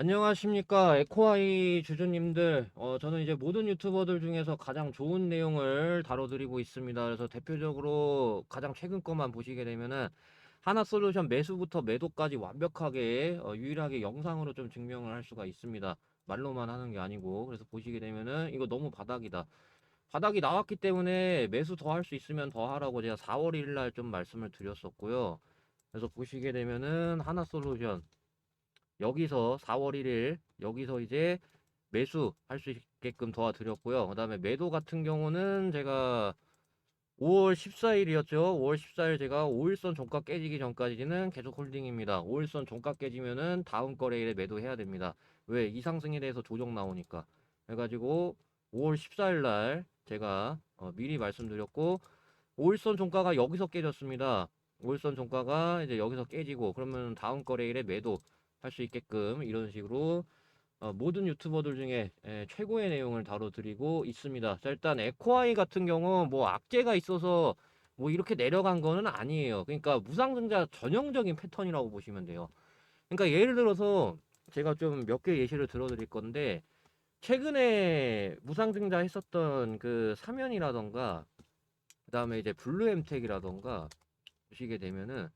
안녕하십니까 에코아이 주주님들. 어, 저는 이제 모든 유튜버들 중에서 가장 좋은 내용을 다뤄드리고 있습니다. 그래서 대표적으로 가장 최근 것만 보시게 되면은 하나솔루션 매수부터 매도까지 완벽하게 어, 유일하게 영상으로 좀 증명을 할 수가 있습니다. 말로만 하는 게 아니고. 그래서 보시게 되면은 이거 너무 바닥이다. 바닥이 나왔기 때문에 매수 더 할 수 있으면 더 하라고 제가 4월 1일 날 좀 말씀을 드렸었고요. 그래서 보시게 되면은 하나솔루션 여기서 4월 1일 여기서 이제 매수 할 수 있게끔 도와드렸고요. 그 다음에 매도 같은 경우는 제가 5월 14일이었죠. 5월 14일 제가 5일선 종가 깨지기 전까지는 계속 홀딩입니다. 5일선 종가 깨지면은 다음 거래일에 매도해야 됩니다. 왜? 이상승에 대해서 조정 나오니까. 해가지고 5월 14일 날 제가 어, 미리 말씀드렸고 5일선 종가가 여기서 깨졌습니다. 5일선 종가가 이제 여기서 깨지고 그러면 다음 거래일에 매도 할 수 있게끔 이런 식으로 어, 모든 유튜버들 중에 에, 최고의 내용을 다뤄드리고 있습니다. 자, 일단 에코아이 같은 경우 뭐 악재가 있어서 뭐 이렇게 내려간 거는 아니에요. 그러니까 무상증자 전형적인 패턴이라고 보시면 돼요. 그러니까 예를 들어서 제가 좀 몇 개 예시를 들어드릴 건데 최근에 무상증자 했었던 그 사면이라던가 그 다음에 이제 블루엠텍이라던가 보시게 되면은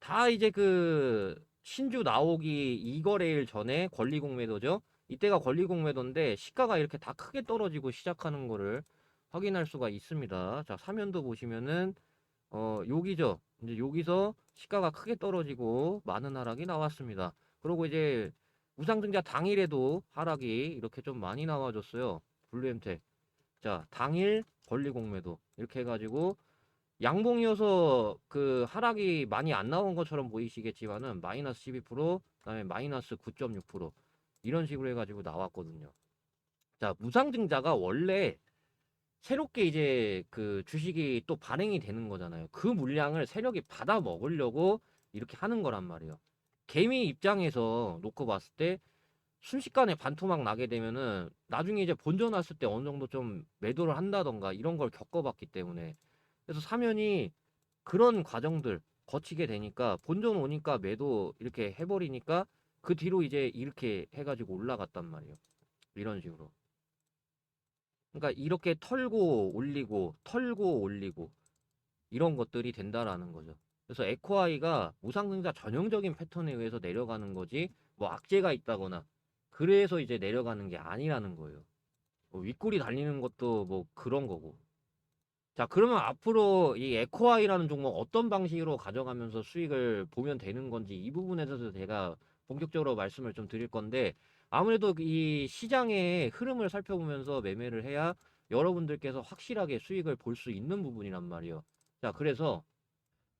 다 이제 그 신주 나오기 2거래일 전에 권리공매도죠. 이때가 권리공매도인데 시가가 이렇게 다 크게 떨어지고 시작하는 거를 확인할 수가 있습니다. 자, 사면도 보시면은 어, 여기죠. 이제 여기서 시가가 크게 떨어지고 많은 하락이 나왔습니다. 그리고 이제 우상증자 당일에도 하락이 이렇게 좀 많이 나와줬어요. 블루엠텍. 자, 당일 권리공매도 이렇게 해가지고 양봉이어서 그 하락이 많이 안 나온 것처럼 보이시겠지만은 마이너스 12% 그다음에 마이너스 9.6% 이런 식으로 해가지고 나왔거든요. 자 무상증자가 원래 새롭게 이제 그 주식이 또 발행이 되는 거잖아요. 그 물량을 세력이 받아 먹으려고 이렇게 하는 거란 말이에요. 개미 입장에서 놓고 봤을 때 순식간에 반토막 나게 되면은 나중에 이제 본전 왔을 때 어느 정도 좀 매도를 한다던가 이런 걸 겪어봤기 때문에 그래서 사면이 그런 과정들 거치게 되니까 본전 오니까 매도 이렇게 해버리니까 그 뒤로 이제 이렇게 해가지고 올라갔단 말이에요. 이런 식으로. 그러니까 이렇게 털고 올리고 털고 올리고 이런 것들이 된다라는 거죠. 그래서 에코아이가 무상증자 전형적인 패턴에 의해서 내려가는 거지 뭐 악재가 있다거나 그래서 이제 내려가는 게 아니라는 거예요. 뭐 윗골이 달리는 것도 뭐 그런 거고. 자, 그러면 앞으로 이 에코아이라는 종목 어떤 방식으로 가져가면서 수익을 보면 되는 건지 이 부분에 대해서 제가 본격적으로 말씀을 좀 드릴 건데 아무래도 이 시장의 흐름을 살펴보면서 매매를 해야 여러분들께서 확실하게 수익을 볼 수 있는 부분이란 말이에요. 자, 그래서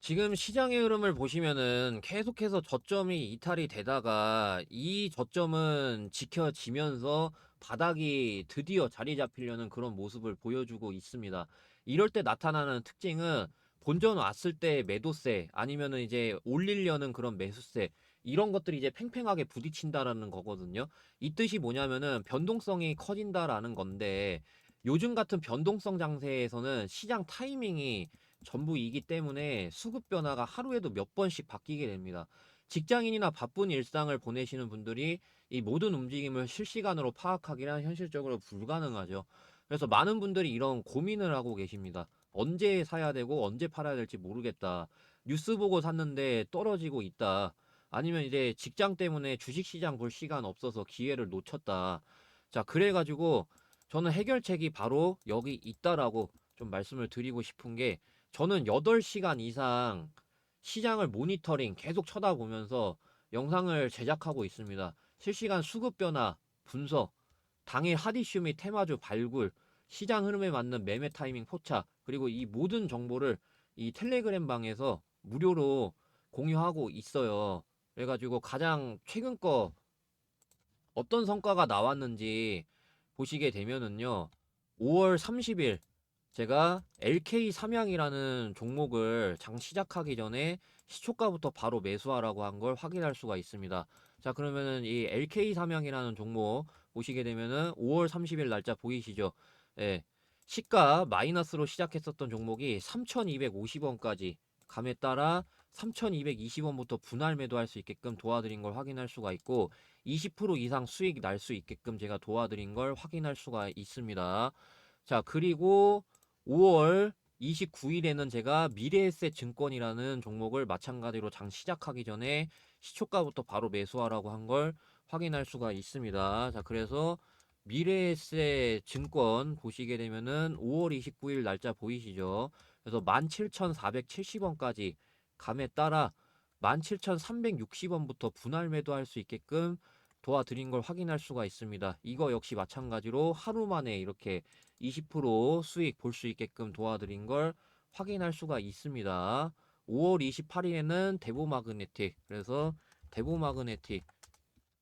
지금 시장의 흐름을 보시면은 계속해서 저점이 이탈이 되다가 이 저점은 지켜지면서 바닥이 드디어 자리 잡히려는 그런 모습을 보여주고 있습니다. 이럴 때 나타나는 특징은 본전 왔을 때 매도세 아니면은 이제 올리려는 그런 매수세 이런 것들이 이제 팽팽하게 부딪힌다라는 거거든요. 이 뜻이 뭐냐면은 변동성이 커진다라는 건데 요즘 같은 변동성 장세에서는 시장 타이밍이 전부이기 때문에 수급 변화가 하루에도 몇 번씩 바뀌게 됩니다. 직장인이나 바쁜 일상을 보내시는 분들이 이 모든 움직임을 실시간으로 파악하기는 현실적으로 불가능하죠. 그래서 많은 분들이 이런 고민을 하고 계십니다. 언제 사야 되고 언제 팔아야 될지 모르겠다. 뉴스 보고 샀는데 떨어지고 있다. 아니면 이제 직장 때문에 주식 시장 볼 시간 없어서 기회를 놓쳤다. 자, 그래가지고 저는 해결책이 바로 여기 있다라고 좀 말씀을 드리고 싶은 게 저는 8시간 이상 시장을 모니터링 계속 쳐다보면서 영상을 제작하고 있습니다. 실시간 수급 변화, 분석, 당일 및 테마주 발굴, 시장 흐름에 맞는 매매 타이밍 포착, 그리고 이 모든 정보를 이 텔레그램 방에서 무료로 공유하고 있어요. 그래가지고 가장 최근 거 어떤 성과가 나왔는지 보시게 되면은요. 5월 30일 제가 LK 삼양이라는 종목을 장 시작하기 전에 시초가부터 바로 매수하라고 한 걸 확인할 수가 있습니다. 자, 그러면은 이 LK 삼양이라는 종목 보시게 되면은 5월 30일 날짜 보이시죠? 예. 시가 마이너스로 시작했었던 종목이 3,250원까지 감에 따라 3,220원부터 분할 매도할 수 있게끔 도와드린 걸 확인할 수가 있고 20% 이상 수익 날 수 있게끔 제가 도와드린 걸 확인할 수가 있습니다. 자, 그리고 5월 29일에는 제가 미래에셋 증권이라는 종목을 마찬가지로 장 시작하기 전에 시초가부터 바로 매수하라고 한 걸 확인할 수가 있습니다. 자, 그래서 미래에셋 증권 보시게 되면은 5월 29일 날짜 보이시죠? 그래서 17,470원까지 감에 따라 17,360원부터 분할 매도할 수 있게끔 도와드린 걸 확인할 수가 있습니다. 이거 역시 마찬가지로 하루 만에 이렇게 20% 수익 볼 수 있게끔 도와드린 걸 확인할 수가 있습니다. 5월 28일에는 대보 마그네틱 그래서 대보 마그네틱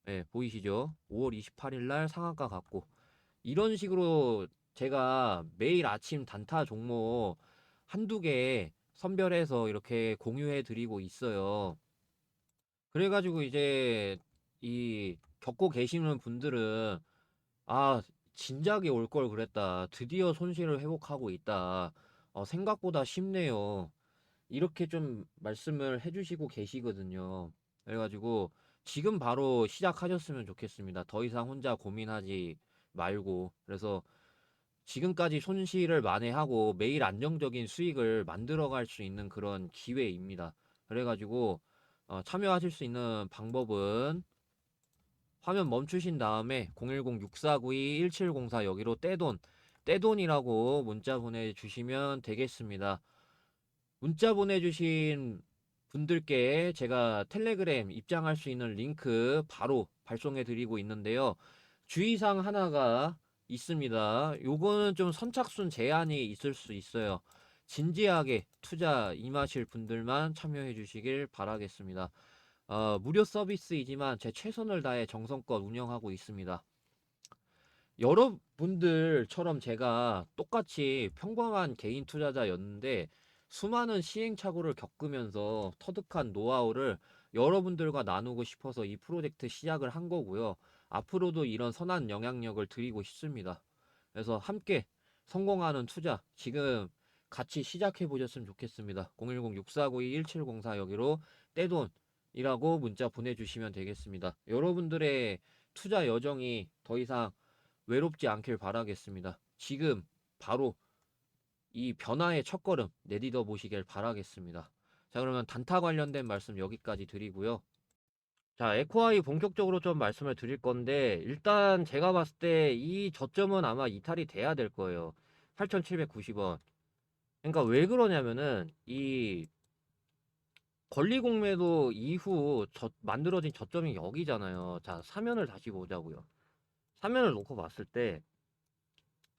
네, 보이시죠? 5월 28일 날 상한가 갔고 이런 식으로 제가 매일 아침 단타 종목 한두 개 선별해서 이렇게 공유해 드리고 있어요. 그래가지고 이제 이 겪고 계시는 분들은 아 진작에 올 걸 그랬다. 드디어 손실을 회복하고 있다. 어, 생각보다 쉽네요. 이렇게 좀 말씀을 해주시고 계시거든요. 그래가지고 지금 바로 시작하셨으면 좋겠습니다. 더 이상 혼자 고민하지 말고. 그래서 지금까지 손실을 만회하고 매일 안정적인 수익을 만들어갈 수 있는 그런 기회입니다. 그래가지고 어, 참여하실 수 있는 방법은 화면 멈추신 다음에 010-6492-1704 여기로 떼돈, 떼돈이라고 문자 보내주시면 되겠습니다. 문자 보내주신 분들께 제가 텔레그램 입장할 수 있는 링크 바로 발송해 드리고 있는데요. 주의사항 하나가 있습니다. 요거는 좀 선착순 제한이 있을 수 있어요. 진지하게 투자 임하실 분들만 참여해 주시길 바라겠습니다. 어, 무료 서비스이지만 제 최선을 다해 정성껏 운영하고 있습니다. 여러분들처럼 제가 똑같이 평범한 개인 투자자였는데 수많은 시행착오를 겪으면서 터득한 노하우를 여러분들과 나누고 싶어서 이 프로젝트 시작을 한 거고요. 앞으로도 이런 선한 영향력을 드리고 싶습니다. 그래서 함께 성공하는 투자 지금 같이 시작해 보셨으면 좋겠습니다. 010-6492-1704 여기로 떼돈이라고 문자 보내주시면 되겠습니다. 여러분들의 투자 여정이 더 이상 외롭지 않길 바라겠습니다. 지금 바로 이 변화의 첫걸음 내디뎌 보시길 바라겠습니다. 자 그러면 단타 관련된 말씀 여기까지 드리고요. 자, 에코아이 본격적으로 좀 말씀을 드릴 건데, 일단 제가 봤을 때 이 저점은 아마 이탈이 돼야 될 거예요. 8,790원. 그러니까 왜 그러냐면은, 이 권리 공매도 이후 저, 만들어진 저점이 여기잖아요. 자, 사면을 다시 보자고요. 사면을 놓고 봤을 때,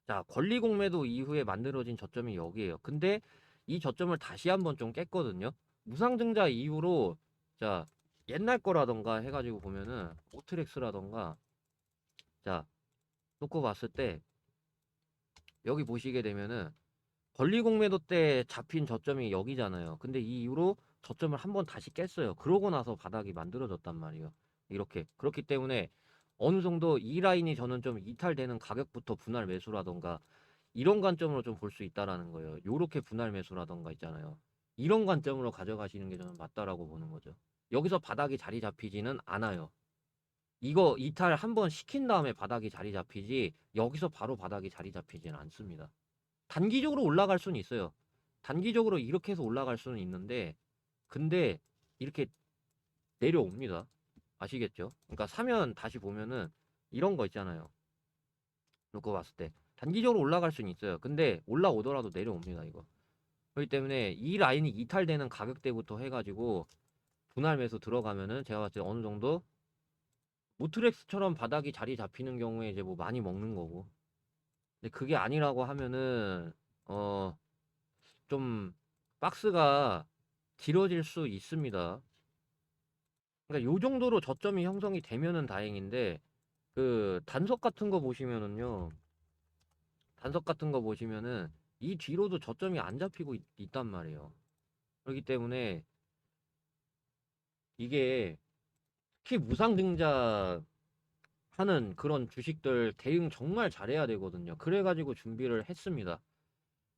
자, 권리 공매도 이후에 만들어진 저점이 여기에요. 근데 이 저점을 다시 한번 좀 깼거든요. 무상증자 이후로, 자, 옛날 거라던가 해 가지고 보면은 오트렉스라던가 자 놓고 봤을 때 여기 보시게 되면은 권리 공매도 때 잡힌 저점이 여기잖아요 근데 이 이후로 저점을 한번 다시 깼어요 그러고 나서 바닥이 만들어졌단 말이에요 이렇게 그렇기 때문에 어느 정도 이 라인이 저는 좀 이탈되는 가격부터 분할 매수라던가 이런 관점으로 좀 볼 수 있다라는 거예요 요렇게 분할 매수라던가 있잖아요 이런 관점으로 가져가시는 게 저는 맞다라고 보는 거죠 여기서 바닥이 자리 잡히지는 않아요. 이거 이탈 한번 시킨 다음에 바닥이 자리 잡히지 여기서 바로 바닥이 자리 잡히지는 않습니다. 단기적으로 올라갈 수는 있어요. 단기적으로 이렇게 해서 올라갈 수는 있는데 근데 이렇게 내려옵니다. 아시겠죠? 그러니까 사면 다시 보면은 이런 거 있잖아요. 놓고 봤을 때 단기적으로 올라갈 수는 있어요. 근데 올라오더라도 내려옵니다. 이거. 그렇기 때문에 이 라인이 이탈되는 가격대부터 해가지고 분할 매수 들어가면은 제가 봤을 때 어느 정도 모트렉스처럼 바닥이 자리 잡히는 경우에 이제 뭐 많이 먹는 거고. 근데 그게 아니라고 하면은 어 좀 박스가 길어질 수 있습니다. 그러니까 요 정도로 저점이 형성이 되면은 다행인데 그 단석 같은 거 보시면은요. 단석 같은 거 보시면은 이 뒤로도 저점이 안 잡히고 있, 있단 말이에요. 그렇기 때문에 이게 특히 무상증자 하는 그런 주식들 대응 정말 잘해야 되거든요. 그래가지고 준비를 했습니다.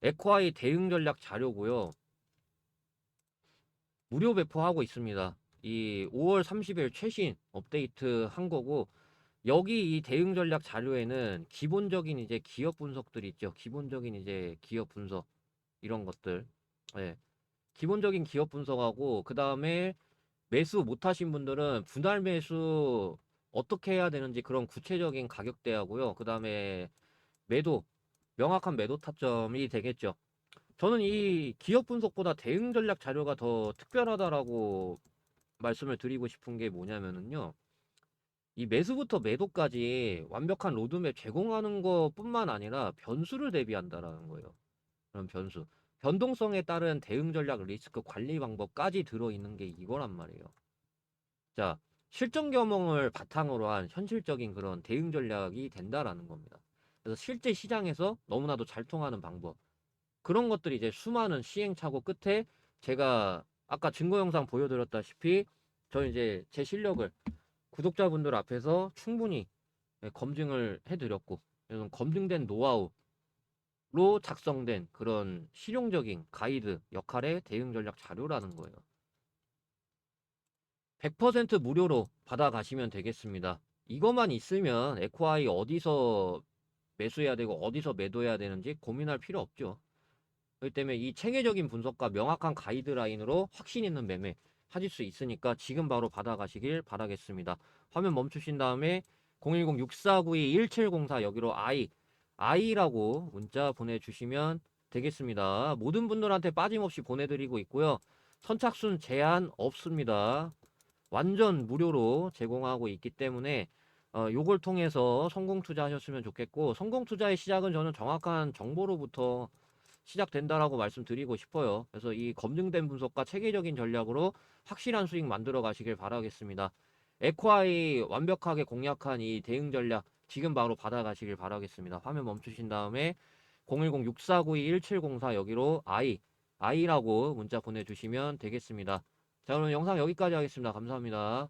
에코아이 대응 전략 자료고요. 무료 배포하고 있습니다. 이 5월 30일 최신 업데이트 한 거고 여기 이 대응 전략 자료에는 기본적인 이제 기업 분석들이 있죠. 기본적인 이제 기업 분석 이런 것들. 예. 기본적인 기업 분석하고 그다음에 매수 못 하신 분들은 분할 매수 어떻게 해야 되는지 그런 구체적인 가격대 하고요. 그다음에 매도 명확한 매도 타점이 되겠죠. 저는 이 기업 분석보다 대응 전략 자료가 더 특별하다라고 말씀을 드리고 싶은 게 뭐냐면은요. 이 매수부터 매도까지 완벽한 로드맵 제공하는 것뿐만 아니라 변수를 대비한다라는 거예요. 그런 변수. 변동성에 따른 대응 전략 리스크 관리 방법까지 들어있는 게 이거란 말이에요. 자, 실전 경험을 바탕으로 한 현실적인 그런 대응 전략이 된다라는 겁니다. 그래서 실제 시장에서 너무나도 잘 통하는 방법. 그런 것들이 이제 수많은 시행착오 끝에 제가 아까 증거 영상 보여드렸다시피 저 이제 제 실력을 구독자분들 앞에서 충분히 예, 검증을 해드렸고 이런 검증된 노하우로 작성된 그런 실용적인 가이드 역할의 대응 전략 자료라는 거예요. 100% 무료로 받아가시면 되겠습니다. 이것만 있으면 에코아이 어디서 매수해야 되고 어디서 매도해야 되는지 고민할 필요 없죠. 그렇기 때문에 이 체계적인 분석과 명확한 가이드라인으로 확신 있는 매매 하실 수 있으니까 지금 바로 받아가시길 바라겠습니다. 화면 멈추신 다음에 010-6492-1704 여기로 I, I라고 문자 보내주시면 되겠습니다. 모든 분들한테 빠짐없이 보내드리고 있고요. 선착순 제한 없습니다. 완전 무료로 제공하고 있기 때문에 어, 요걸 통해서 성공 투자하셨으면 좋겠고 성공 투자의 시작은 저는 정확한 정보로부터 시작된다라고 말씀드리고 싶어요. 그래서 이 검증된 분석과 체계적인 전략으로 확실한 수익 만들어 가시길 바라겠습니다. 에코아이 완벽하게 공략한 이 대응 전략 지금 바로 받아가시길 바라겠습니다. 화면 멈추신 다음에 010-6492-1704 여기로 I, I라고 문자 보내주시면 되겠습니다. 자, 그럼 영상 여기까지 하겠습니다. 감사합니다.